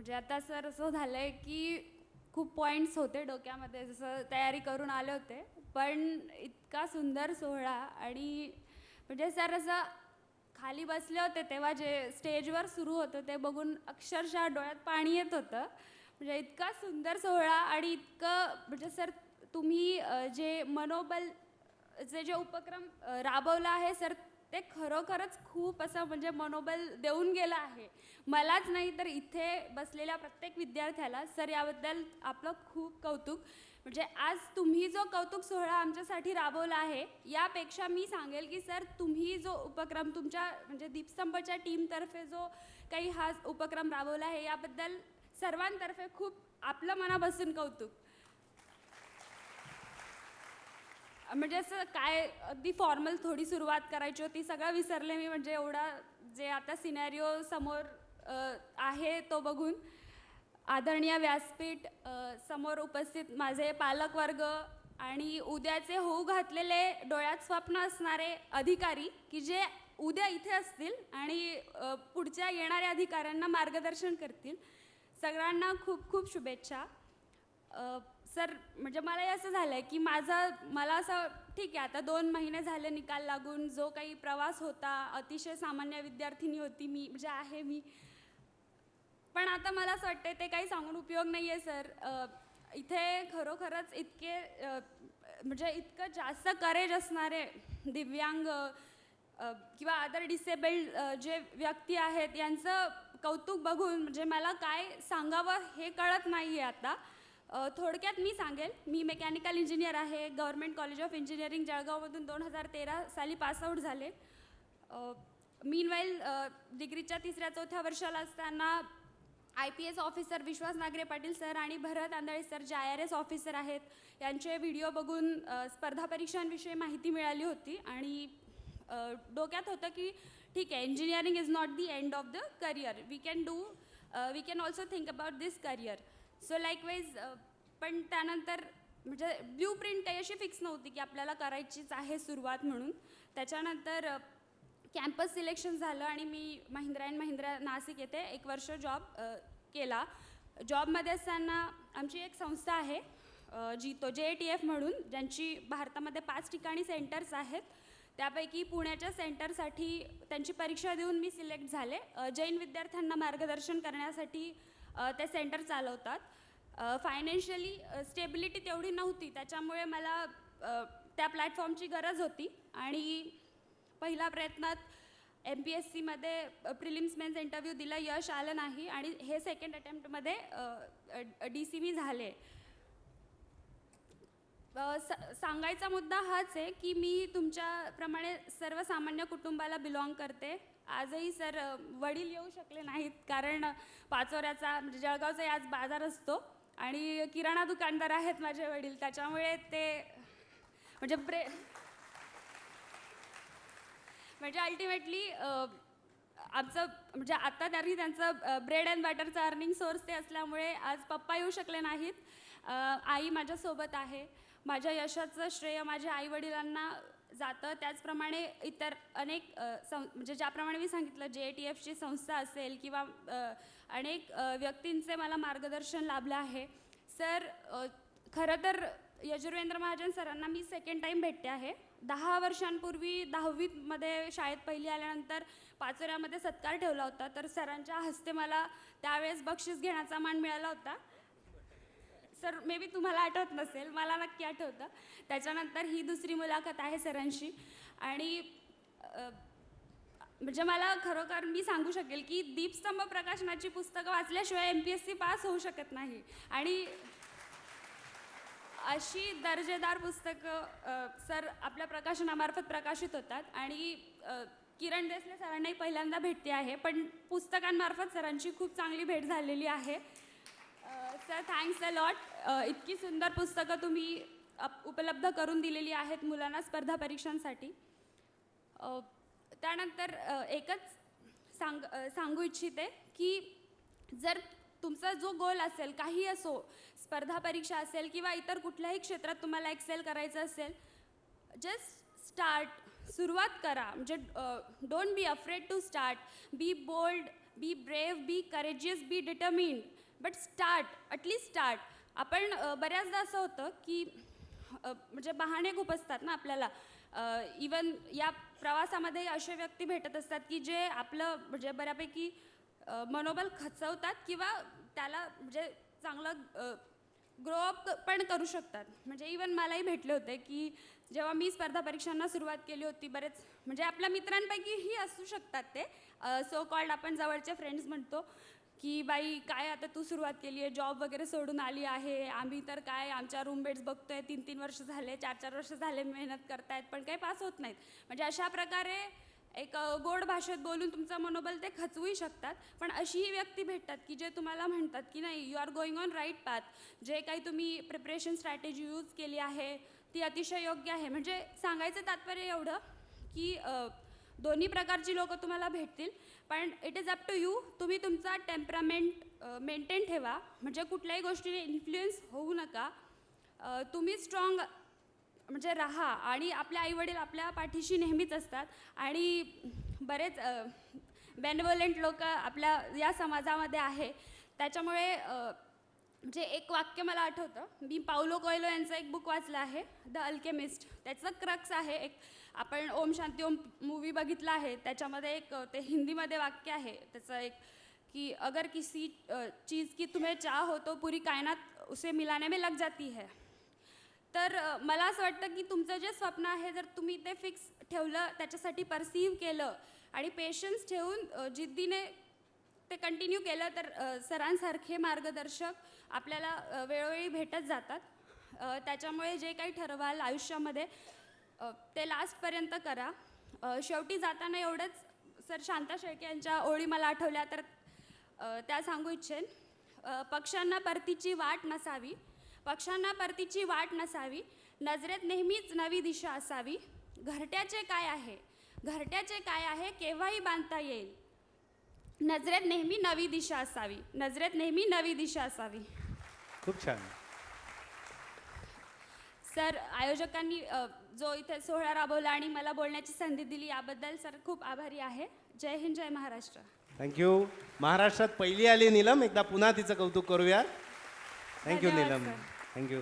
म्हणजे आता सर असं झालं आहे की खूप पॉईंट्स होते डोक्यामध्ये जसं तयारी करून आले होते. पण इतका सुंदर सोहळा आणि म्हणजे सर असं खाली बसले होते तेव्हा जे स्टेजवर सुरू होतं ते बघून अक्षरशः डोळ्यात पाणी येत होतं. म्हणजे इतका सुंदर सोहळा आणि इतकं म्हणजे सर तुम्ही जे मनोबल जे जे उपक्रम राबवला आहे सर ते खरोखरच खूप असं म्हणजे मनोबल देऊन गेलं आहे. मलाच नाही तर इथे बसलेल्या प्रत्येक विद्यार्थ्याला सर याबद्दल आपलं खूप कौतुक. म्हणजे आज तुम्ही जो कौतुक सोहळा आमच्यासाठी राबवला आहे यापेक्षा मी सांगेल की सर तुम्ही जो उपक्रम तुमच्या म्हणजे दीपस्तंभच्या टीमतर्फे जो काही हा उपक्रम राबवला आहे याबद्दल सर्वांतर्फे खूप आपलं मनापासून कौतुक. म्हणजे असं काय अगदी फॉर्मल थोडी सुरुवात करायची होती. सगळं विसरले मी म्हणजे एवढा जे आता सिनॅरिओ समोर आहे तो बघून. आदरणीय व्यासपीठ समोर उपस्थित माझे पालकवर्ग आणि उद्याचे होऊ घातलेले डोळ्यात स्वप्न असणारे अधिकारी की जे उद्या इथे असतील आणि पुढच्या येणाऱ्या अधिकाऱ्यांना मार्गदर्शन करतील. सगळ्यांना खूप खूप शुभेच्छा. सर म्हणजे मलाही असं झालं आहे की माझा मला असं ठीक आहे आता दोन महिने झाले निकाल लागून जो काही प्रवास होता अतिशय सामान्य विद्यार्थिनी होती मी म्हणजे आहे मी. पण आता मला असं वाटतं ते काही सांगून उपयोग नाही आहे सर इथे खरोखरच इतके म्हणजे इतकं जास्त करेज असणारे दिव्यांग किंवा अदर डिसेबल्ड जे व्यक्ती आहेत यांचं कौतुक बघून म्हणजे मला काय सांगावं हे कळत नाही आहे आता. थोडक्यात मी सांगेल. मी मेकॅनिकल इंजिनियर आहे. गव्हर्मेंट कॉलेज ऑफ इंजिनिअरिंग जळगावमधून दोन हजार तेरा साली पासआउट झाले. मीनवाईल डिग्रीच्या तिसऱ्या चौथ्या वर्षाला असताना I P S officer Vishwas Nagre Patil sir आणि भरत आंधळे सर जे आय आर एस ऑफिसर आहेत यांचे व्हिडिओ बघून स्पर्धा परीक्षांविषयी माहिती मिळाली होती. आणि डोक्यात होतं की ठीक आहे engineering is not the end of the career we can do we can also think about this career so likewise uh, पण त्यानंतर म्हणजे ब्ल्यू प्रिंट काही अशी फिक्स नव्हती की आपल्याला करायचीच आहे सुरुवात म्हणून. त्याच्यानंतर uh, कॅम्पस सिलेक्शन झालं आणि मी महिंद्रा अँड महिंद्रा नाशिक येथे एक वर्ष जॉब uh, केला. जॉबमध्ये असताना आमची एक संस्था आहे जी तो जे ए टी एफ म्हणून ज्यांची भारतामध्ये पाच ठिकाणी सेंटर्स आहेत. त्यापैकी पुण्याच्या सेंटरसाठी त्यांची परीक्षा देऊन मी सिलेक्ट झाले. जैन विद्यार्थ्यांना मार्गदर्शन करण्यासाठी ते सेंटर चालवतात. फायनान्शियली स्टेबिलिटी तेवढी नव्हती. त्याच्यामुळे मला त्या प्लॅटफॉर्मची गरज होती. आणि पहिल्या प्रयत्नात एम पी एस सीमध्ये प्रिलिम्स मेन्स इंटरव्ह्यू दिला यश आलं नाही. आणि हे सेकंड अटेम्प्टमध्ये डी सी मी झाले. स- सांगायचा मुद्दा हाच आहे की मी तुमच्याप्रमाणे सर्वसामान्य कुटुंबाला बिलॉंग करते. आजही सर वडील येऊ शकले नाहीत. कारण पाचोऱ्याचा म्हणजे जळगावचा आज बाजार असतो. आणि किराणा दुकानदार आहेत माझे वडील त्याच्यामुळे ते म्हणजे ब्रे म्हणजे अल्टिमेटली आमचं म्हणजे आत्ता त्यांनी त्यांचं ब्रेड अँड बटरचं अर्निंग सोर्स ते असल्यामुळे आज पप्पा येऊ शकले नाहीत. आई माझ्यासोबत आहे. माझ्या यशाचं श्रेय माझ्या आईवडिलांना जातं. त्याचप्रमाणे इतर अनेक सं म्हणजे ज्याप्रमाणे मी सांगितलं जे ए टी एफची संस्था असेल किंवा अनेक व्यक्तींचे मला मार्गदर्शन लाभलं आहे. सर खरं तर यजुर्वेंद्र महाजन सरांना मी सेकंड टाईम भेटते आहे. दहा वर्षांपूर्वी दहावीमध्ये शाळेत पहिली आल्यानंतर पाचोऱ्यामध्ये सत्कार ठेवला होता. तर सरांच्या हस्ते मला त्यावेळेस बक्षीस घेण्याचा मान मिळाला होता. सर मे बी तुम्हाला आठवत नसेल मला नक्की आठवतं. त्याच्यानंतर ही दुसरी मुलाखत आहे सरांशी. आणि म्हणजे मला खरोखर मी सांगू शकेल की दीपस्तंभ प्रकाशनाची पुस्तकं वाचल्याशिवाय M P S C pass होऊ शकत नाही. आणि अशी दर्जेदार पुस्तकं सर आपल्या प्रकाशनामार्फत प्रकाशित होतात. आणि किरण देसले सरांनाही पहिल्यांदा भेटते आहे पण पुस्तकांमार्फत सरांची खूप चांगली भेट झालेली आहे. Sir thanks a lot. इतकी सुंदर पुस्तकं तुम्ही अप- उपलब्ध करून दिलेली आहेत मुलांना स्पर्धा परीक्षांसाठी. त्यानंतर एकच सांग सांगू इच्छिते की जर तुमचा जो गोल असेल काही असो स्पर्धा परीक्षा असेल किंवा इतर कुठल्याही क्षेत्रात तुम्हाला एक्सेल करायचं असेल जस्ट स्टार्ट सुरुवात करा. म्हणजे don't be afraid to start be bold be brave be courageous be determined but start at least start आपण बऱ्याचदा असं होतं की म्हणजे बहाणे खूप असतात ना आपल्याला. इवन या प्रवासामध्ये असे व्यक्ती भेटत असतात की जे आपलं म्हणजे बऱ्यापैकी मनोबल खचवतात किंवा त्याला म्हणजे चांगलं ग्रोअप पण करू शकतात. म्हणजे इवन मलाही भेटले होते की जेव्हा मी स्पर्धा परीक्षांना सुरुवात केली होती बरेच म्हणजे आपल्या मित्रांपैकीही असू शकतात ते. सो कॉल्ड आपण जवळचे फ्रेंड्स म्हणतो. की बाई काय आता तू सुरुवात केली आहे जॉब वगैरे सोडून आली आहे. आम्ही तर काय आमच्या रूममेट्स आहे तीन तीन वर्ष झाले चार चार वर्ष झाले मेहनत करतायत पण काही पास होत नाहीत. म्हणजे अशा प्रकारे एक गोड भाषेत बोलून तुमचं मनोबल ते खचवूही शकतात. पण अशीही व्यक्ती भेटतात की जे तुम्हाला म्हणतात की नाही you are going on right path जे काही तुम्ही प्रिपरेशन स्ट्रॅटेजी यूज केली आहे ती अतिशय योग्य आहे. म्हणजे सांगायचं तात्पर्य एवढं की दोन्ही प्रकारची लोकं तुम्हाला भेटतील. पण it is up to you तुम्ही तुमचा टेम्परामेंट मेंटेन ठेवा. म्हणजे कुठल्याही गोष्टीने इन्फ्लुएन्स होऊ नका. तुम्ही स्ट्रॉंग म्हणजे राहा आणि आपले आईवडील आपल्या पाठीशी नेहमीच असतात. आणि बरेच बेनवोलेंट लोक आपल्या या समाजामध्ये आहे. त्याच्यामुळे जे एक वाक्य मला आठवतं. मी पावलो कोयलो यांचं एक बुक वाचलं आहे द अल्केमिस्ट त्याचं क्रक्स आहे एक आपण ओम शांती ओम मूवी बघितला आहे. त्याच्यामध्ये एक ते हिंदीमध्ये वाक्य आहे. त्याचं एक कि अगर किसी चीज़ की तुम्हें चाह हो तो पूरी कायनात उसे मिलाने में लग जाती है. तर मला असं वाटतं की तुमचं जे स्वप्न आहे जर तुम्ही ते फिक्स ठेवलं त्याच्यासाठी परसीव्ह केलं आणि पेशन्स ठेवून जिद्दीने ते कंटिन्यू केलं तर सरांसारखे मार्गदर्शक आपल्याला वेळोवेळी भेटत जातात. त्याच्यामुळे जे काही ठरवाल आयुष्यामध्ये ते लास्टपर्यंत करा. शेवटी जाताना एवढंच सर शांता शेळके यांच्या ओळी मला आठवल्या तर त्या सांगू इच्छेन. पक्ष्यांना परतीची वाट नसावी. पक्ष्यांना परतीची वाट नसावी. नजरेत नेहमीच नवी दिशा असावी. घरट्याचे काय आहे? घरट्याचे काय आहे? केव्हाही बांधता येईल. नजरेत नेहमी नवी दिशा असावी. नजरेत नेहमी नवी दिशा असावी. खूप छान. सर आयोजकांनी अ, जो इथे सोहळा राबवला आणि मला बोलण्याची संधी दिली याबद्दल सर खूप आभारी आहे. जय हिंद जय महाराष्ट्र. थँक्यू महाराष्ट्रात पहिली आली नीलम. एकदा पुन्हा तिचं कौतुक करूया. थँक्यू धन्यवाद, नीलम. सर. थँक्यू